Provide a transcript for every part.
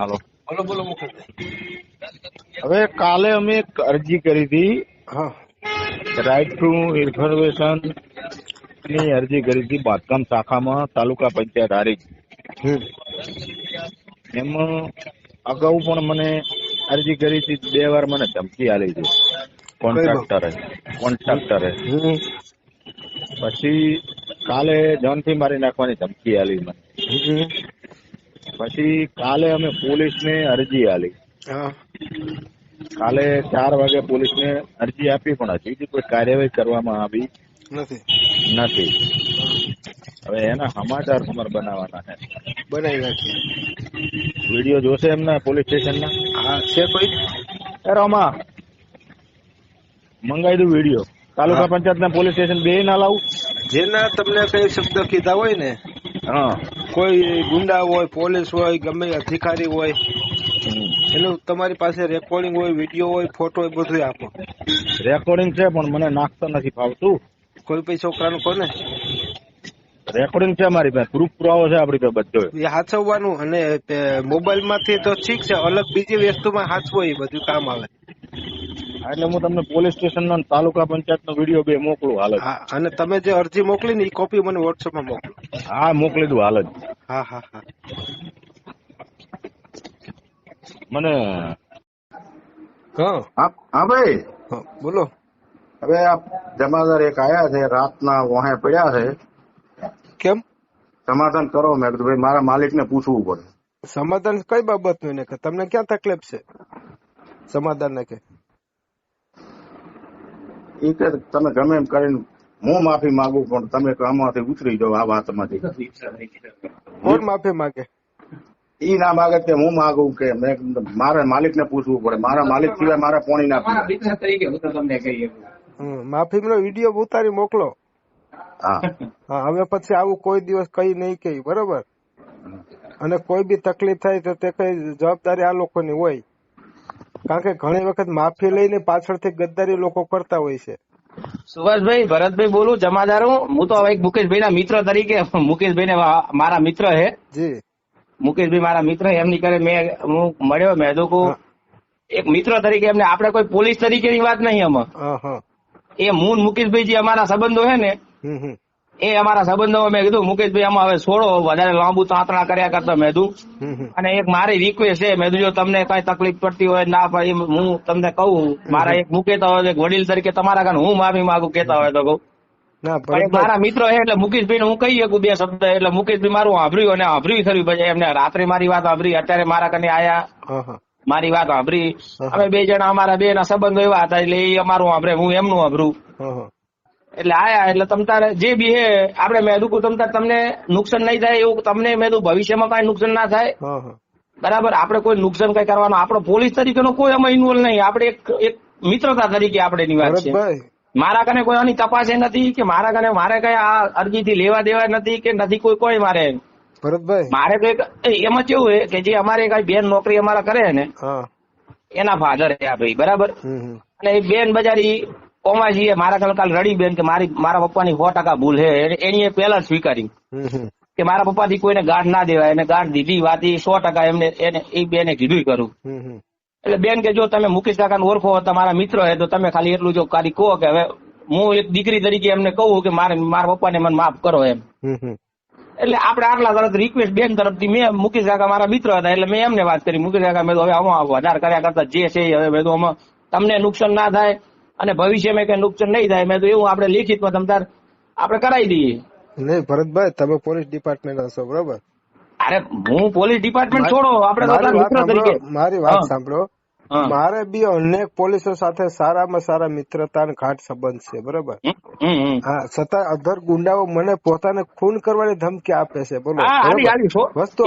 હાલો. બોલો બોલો હવે કાલે અમે એક અરજી કરી હતી. રાઈટ રાઇટ ટુ ઇન્ફોર્મેશનની અરજી કરી હતી બાંધકામ શાખામાં તાલુકા પંચાયત હારી એમાં અગાઉ પણ મને અરજી કરી હતી બે વાર મને ધમકી આલી છે. કોન્ટ્રાક્ટરે કોન્ટ્રાક્ટરે પછી કાલે જાનથી મારી નાખવાની ધમકી આલી મને. પછી કાલે અમે પોલીસને અરજી આલી કાલે ચાર વાગે પોલીસને અરજી આપી પણ હજી સુધી કોઈ કાર્યવાહી કરવામાં આવી નથી. નથી. હવે એના સમાચાર તમારે બનાવવાના છે. બનાવી નાખી વીડિયો જોશે એમના પોલીસ સ્ટેશનના હા છે કોઈ? એ રોમા મંગાવી દઉં વીડિયો. તાલુકા પંચાયતના પોલીસ સ્ટેશન બે ના લાવું. જેના તમને કઈ શબ્દ કીધા હોય ને હા. કોઈ ગુંડા હોય પોલીસ હોય ગમે અધિકારી હોય. એનું તમારી પાસે રેકોર્ડિંગ હોય વીડિયો હોય ફોટો હોય બધું આપો. રેકોર્ડિંગ છે પણ મને નાખતા નથી ફાવતું. કોઈ પૈસા છોકરાનું કોને? રેકોર્ડિંગ છે મારી પાસે. પ્રૂફ પુરાવો છે આપણી પાસે બધો. એ હાચવવાનું અને મોબાઈલમાંથી તો ઠીક છે અલગ બીજી વસ્તુમાં હાચવો એ બધું કામ આવે. એટલે હું તમને પોલીસ સ્ટેશનનો અને તાલુકા પંચાયતનો વીડિયો બે મોકલું હાલ જ અને તમે જે અરજી મોકલી ને એ કોપી મને વોટ્સઅપમાં મોકલો. હા મોકલી દઉં હાલ જ હા હા હા. મને હા. ભાઈ. બોલો. હવે આ જમાદાર એક આયા છે રાતના વહે પડ્યા છે. કેમ? સમાધાન કરો મેં કીધું ભાઈ મારા માલિકને પૂછવું પડે. સમાધાન કઈ બાબતનું? એને તમને ક્યાં તકલીફ છે? સમાધાન ને કે? એ કે તમે ગમે એમ કરીને હું માફી માંગુ પણ તમે આમાંથી ઉતરી જાઓ આ વાતમાંથી. કોણ માફી માંગે? ઈ ના માગે કે હું માગું કે મેં મારા માલિક ને પૂછવું પડે. મારા માલિક સિવાય મારા પોણી ના તરીકે હું તમને કહી માફી હમ, માફીનો વીડિયો ઉતારી મોકલો. હા. હા હવે પછી આવું કોઈ દિવસ કઈ નહીં કહી બરોબર? અને કોઈ બી તકલીફ થાય તો તે કઈ જવાબદારી આ લોકોની હોય. કારણ કે ઘણી વખત માફી લઈને પાછળથી ગદ્દારી લોકો કરતા હોય છે. સુભાષભાઈ ભરતભાઈ બોલું જમાદાર. હું તો હવે એક મુકેશભાઈ ના મિત્ર તરીકે મુકેશભાઈ ને મારા મિત્ર હે. જી. મુકેશભાઈ મારા મિત્ર એમની કરે મેં હું મળ્યો મેં તો એક મિત્ર તરીકે એમને આપણે કોઈ પોલીસ તરીકેની વાત નહીં હા એ મૂન મુકેશભાઈ જે અમારા સંબંધો હે ને એ અમારા સંબંધો મેં કીધું મુકેશભાઈ આમાં હવે છોડો વધારે લાંબુ તાંતણા કર્યા કરતા મેં અને એક મારી રિક્વેસ્ટ છે મેં જો તમને કઈ તકલીફ પડતી હોય ના પડી હું તમને કહું મારા એક મુકેતા હોય એક વડીલ તરીકે તમારા કારણે હું માફી માંગુ કેતા હોય તો કહું. મારા મિત્ર છે એટલે મુકેશભાઈ હું કહી શકું બે શબ્દ એટલે મુકેશભાઈ મારું આભર્યું અને આભર્યું ખરું પછી એમને રાત્રે મારી વાત આભરી અત્યારે મારા કને આયા. મારી વાત આભરી. અમે બે જણા અમારા બે ના સંબંધો એવા હતા એટલે એ અમારું આભરે હું એમનું આભરું. એટલે આયા એટલે તમ તારે જે બી હે આપડે મેં કીધું તમ તારે તમને નુકસાન નહીં થાય એવું તમને મેં ભવિષ્યમાં કઈ નુકસાન ના થાય. બરાબર? આપણે કોઈ નુકસાન કઈ કરવાનું આપણો પોલીસ તરીકેનો કોઈ એમાં ઇન્વોલ્વ નહીં. આપણે એક એક મિત્રતા તરીકે આપણે ની વાત છે. મારા કને કોઈ આની તપાસ એ નથી કે મારા કને મારે કઈ આ અરજીથી લેવા દેવા નથી કે નથી કોઈ કોઈ મારે. ભરતભાઈ. મારે તો એક એમાં કેવું હે કે જે અમારે કઈ બેન નોકરી અમારા કરે ને એના ફાધર હે આ ભાઈ બરાબર? અને એ બેન બજારી કોમાજી મારા કાલ કાલ રડી બેન કે મારી મારા પપ્પાની સો ટકા ભૂલ હે એની એ પહેલા જ સ્વીકારી. કે મારા પપ્પાથી કોઈને ગાંઠ ના દેવાય. એને ગાંઠ દીધી વાત સો ટકા એમને એને એ બેને કીધું કરું એટલે બેન કે જો તમે મુકેશ કાકાને ઓળખો તમારા મિત્ર હે તો તમે ખાલી એટલું જો ખાલી કહો કે હવે હું એક દીકરી તરીકે એમને કહું કે મારે મારા પપ્પાને મને માફ કરો એમ. એટલે આપણે આટલા તરત રિક્વેસ્ટ બેન તરફથી મેં મુકેશ કાકા મારા મિત્ર હતા એટલે મેં એમને વાત કરી. મુકેશ કાકા મેં હવે આમાં વધારે કર્યા કરતા જે છે હવે મેં તો આમાં તમને નુકસાન ના થાય અને ભવિષ્યમાં કઈ નુકસાન નહીં થાય મેં તો એવું આપણે લિખિતમાં તમતાર આપણે કરાવી દઈએ. નહીં ભરતભાઈ તમે પોલીસ ડિપાર્ટમેન્ટ હશો બરોબર? અરે હું પોલીસ ડિપાર્ટમેન્ટ છોડો આપણે મિત્ર તરીકે. મારી વાત સાંભળો. મારે બી અનેક પોલીસો સાથે સારામાં સારા મિત્રતા અને ઘાટ સંબંધ છે બરોબર. હા છતાં અધર ગુંડાઓ મને પોતાને ખૂન કરવાની ધમકી આપે છે બોલો. વસ્તુ.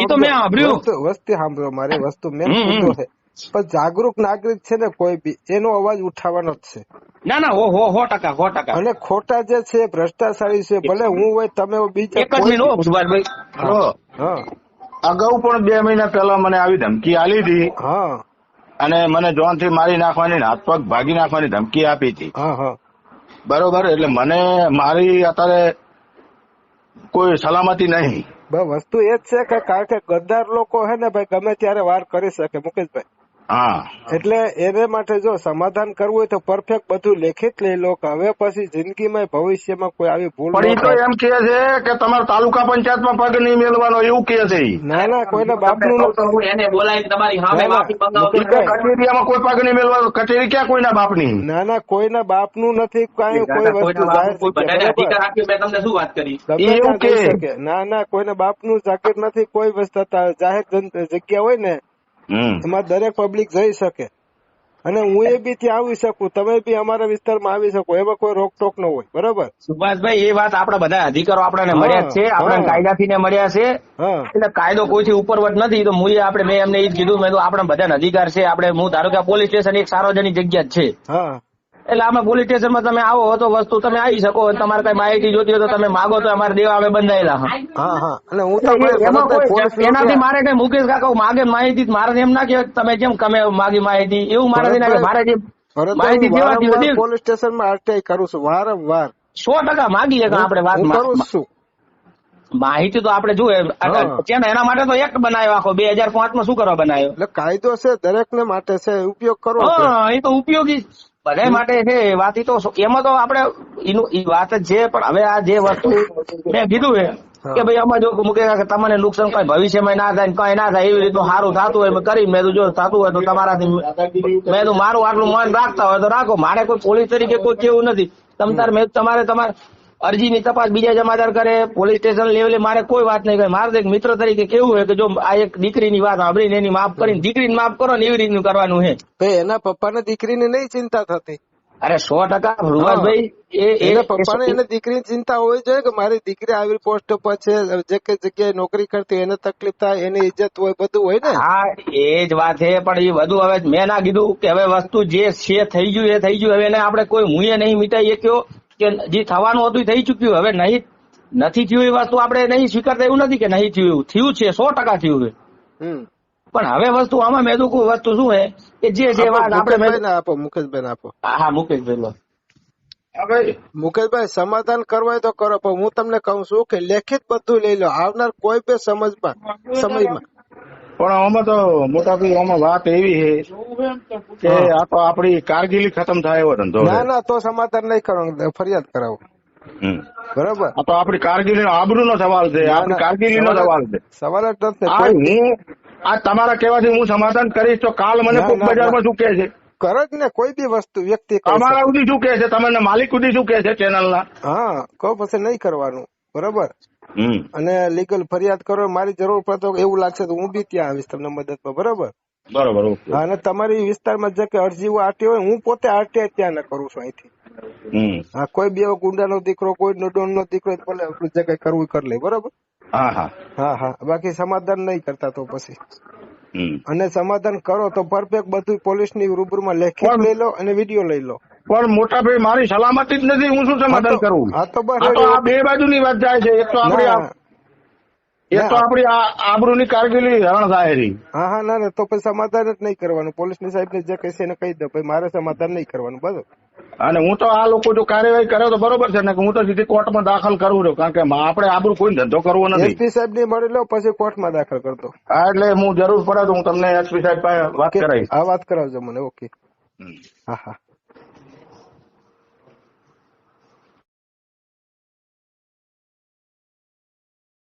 વસ્તુ સાંભળો મારી વસ્તુ મેં. છે. પણ જાગૃત નાગરિક છે ને કોઈ બી એનો અવાજ ઉઠાવવાનો જ છે. ના ના હો હો હો ટકા હો ટકા. અને ખોટા જે છે ભ્રષ્ટાચારી છે ભલે હું હોય તમે બીજા એક જ મિનિટ હો સુભાષભાઈ હા. અગાઉ પણ બે મહિના પહેલા મને આવી ધમકી આલી હતી. હા. અને મને જોનથી મારી નાખવાની ને હાથ પગ ભાગી નાખવાની ધમકી આપી હતી. હા હા. બરોબર એટલે મને મારી અત્યારે કોઈ સલામતી નહીં. બસ વસ્તુ એ જ છે કે કારણ કે ગદ્દાર લોકો હે ને ભાઈ ગમે ત્યારે વાર કરી શકે મુકેશભાઈ. હા. એટલે એને માટે જો સમાધાન કરવું હોય તો પરફેક્ટ બધું લેખિત લઈ લો કે હવે પછી જિંદગીમાં ભવિષ્યમાં કોઈ આવી ભૂલ પણ તો એમ કે છે કે તમારે તાલુકા પંચાયતમાં પગ નહીં મેળવાનો એવું કે છે ના ના કોઈના બાપનું એને બોલાવી તમારી સામે ના, ના. માફી મંગાવું મુકેશ કોઈ પગ નહીં મેળવાનો કચેરી ક્યાં કોઈના બાપની? ના ના કોઈના બાપનું નથી કાંઈ કોઈ વસ્તુ મેં તમને શું વાત કરી? એવું કે. ના ના કોઈના બાપનું જાગીર નથી કોઈ વસ્તુ જાહેર જગ્યા હોય ને. એમાં દરેક પબ્લિક જઈ શકે. અને હું એ બી ત્યાં આવી શકું તમે બી અમારા વિસ્તારમાં આવી શકો એમાં કોઈ રોકટોક ન હોય બરાબર? સુભાષભાઈ એ વાત આપણા બધા અધિકારો આપણને મળ્યા છે આપણે હા. કાયદાથી ને મળ્યા છે. એટલે કાયદો કોઈથી ઉપરવટ નથી તો મુએ આપણે મેં એમને એ જ કીધું મેં તો આપણે બધાને અધિકાર છે આપણે હું ધારો કે પોલીસ સ્ટેશન એક સાર્વજનિક જગ્યા જ છે. હા. એટલે અમે પોલીસ સ્ટેશનમાં તમે આવો તો વસ્તુ તમે આવી શકો. તમારે કઈ માહિતી જોતી હોય તો તમે માગો તો અમારે દેવા અમે બંધાયેલા હા. હા હા. અને હું તો ભાઈ એમાં ભરતભાઈ કોઈ પોલીસ એનાથી મારે કઈ મુકેશ કાકા માગે માહિતી મારે એમ ના કે તમે કેમ કમે માગી માહિતી? એવું મારાથી ના. મારે માહિતી દેવાથી બધી પોલીસ સ્ટેશનમાં આરટીઆઈ કરું છું વારંવાર. સો ટકા માગી કે આપણે વાત કરું જ છું. માહિતી તો આપણે જોઈએ હા. છે ને એના માટે તો એક્ટ બનાવ્યો આખો. બે હજાર પાંચમાં શું કરવા બનાવ્યો એટલે કાયદો છે દરેક ને માટે છે ઉપયોગ કરો હા એ તો ઉપયોગી બધા માટે છે વાત તો એમાં તો આપણે વાત જ છે પણ હવે આ જે વસ્તુ મેં કીધું એ કે ભાઈ આમાં જો મૂકે કે તમને નુકસાન કઈ ભવિષ્યમાં ના થાય કઈ ના થાય એવી રીતનું સારું થતું હોય કરી મેં જો થતું હોય તો તમારાથી મેં મારું આટલું મન રાખતા હોય તો રાખો. મારે કોઈ પોલીસ તરીકે કોઈ કેવું નથી. તમતાર મેં તમારે તમારે અરજીની તપાસ બીજા જમાદાર કરે પોલીસ સ્ટેશન લેવલે મારે કોઈ વાત નહીં કરે. મારે એક મિત્ર તરીકે કેવું હોય કે જો આ એક દીકરીની વાત સાંભળીને એની માફ કરીને દીકરીને માફ કરો ને એવી રીતનું કરવાનું છે. એના પપ્પાને દીકરીને નહીં ચિંતા થતી? અરે સો ટકા એ- એના પપ્પાને એને દીકરીની ચિંતા હોવી જોઈએ કે મારી દીકરી આવી પોસ્ટ પર છે જે કઈ જગ્યાએ નોકરી કરતી એને તકલીફ થાય એની ઇજ્જત હોય બધું હોય ને? હા એ જ વાત છે પણ એ બધું હવે મેં ના કીધું કે હવે વસ્તુ જે છે થઈ ગયું એ થઈ ગયું. હવે એને આપણે કોઈ મુએ નહીં મીટાઈએ શક્યો કે જે થવાનું હતું થઈ ચુક્યું. હવે નહીં નથી થયું એ વસ્તુ આપણે નહીં સ્વીકારતા એવું નથી કે નહીં થયું એવું થયું છે સો ટકા થયું છે. પણ હવે વસ્તુ આમાં મેં કોઈ વસ્તુ શું છે? કે જે છે વાત આપણે આપો મુકેશભાઈ આપો. હા હા મુકેશભાઈ લો. હવે મુકેશભાઈ સમાધાન કરવા તો કરો પણ હું તમને કહું છું કે લેખિત બધું લઈ લો. આવનાર કોઈ બે સમજમાં સમયમાં. પણ આમાં તો મોટા ભાઈ આમાં વાત એવી છે કે આ તો આપડી કારગીલી ખતમ થાય એવો ધંધો ના ના તો સમાધાન નહીં કરો ફરિયાદ કરાવો. બરાબર? આ તો આપડી કારગિલી આબરૂ નો સવાલ છે આપડી ના. નો સવાલ છે. સવાલ જ નથી આ હું આ તમારા કહેવાથી હું સમાધાન કરીશ તો કાલ મને કોક બજારમાં શું કે છે? કરે જ ને કોઈ બી વસ્તુ વ્યક્તિ અમારા સુધી શું કે છે? તમને માલિક સુધી શું કે છે ચેનલ ના હા કહો પછી નહીં કરવાનું. બરાબર? અને લીગલ ફરિયાદ કરો મારી જરૂર પડે તો એવું લાગશે તો હું બી ત્યાં આવીશ તમને મદદમાં બરોબર? બરોબર અને તમારી વિસ્તારમાં જે કે અરજીઓ આરટી હોય હું પોતે આરટીઆઈ ત્યાં ના કરું છું અહીંથી. હા કોઈ બી એવો ગુંડાનો દીકરો કોઈ ડોન નો દીકરો ભલે જે કઈ કરવું કરી લે બરોબર? હા હા. હા હા. બાકી સમાધાન નહીં કરતા તો પછી. અને સમાધાન કરો તો પરફેક્ટ બધું પોલીસની રૂબરૂમાં લેખિત લઈ લો અને વીડિયો લઈ લો. પણ મોટા ભાઈ મારી સલામતી જ નથી હું શું સમાધાન કરું? હા તો બસ આ તો બે બાજુની વાત જાય છે એક તો આપડી એક તો ના. આપડી આ આબરૂની કારગીલી હરણ થાય હા હા ના ના તો પછી સમાધાન જ નહીં કરવાનું. પોલીસની સાહેબ ને જે કહેશે એને કહી દો ભાઈ મારે સમાધાન નહીં કરવાનું બરોબર અને હું તો આ લોકો જો કાર્યવાહી કરે તો બરોબર છે ને હું તો સીધી કોર્ટમાં દાખલ કરું છું કારણ કે આપણે આબરૂ કોઈ ધંધો કરવો નથી. એસપી સાહેબ ને મળી લો પછી કોર્ટમાં દાખલ કરતો. હા એટલે હું જરૂર પડે તો હું તમને એસપી સાહેબ પાસે વાત કરાવીશ. આ વાત કરાવજો મને ઓકે. હા હા.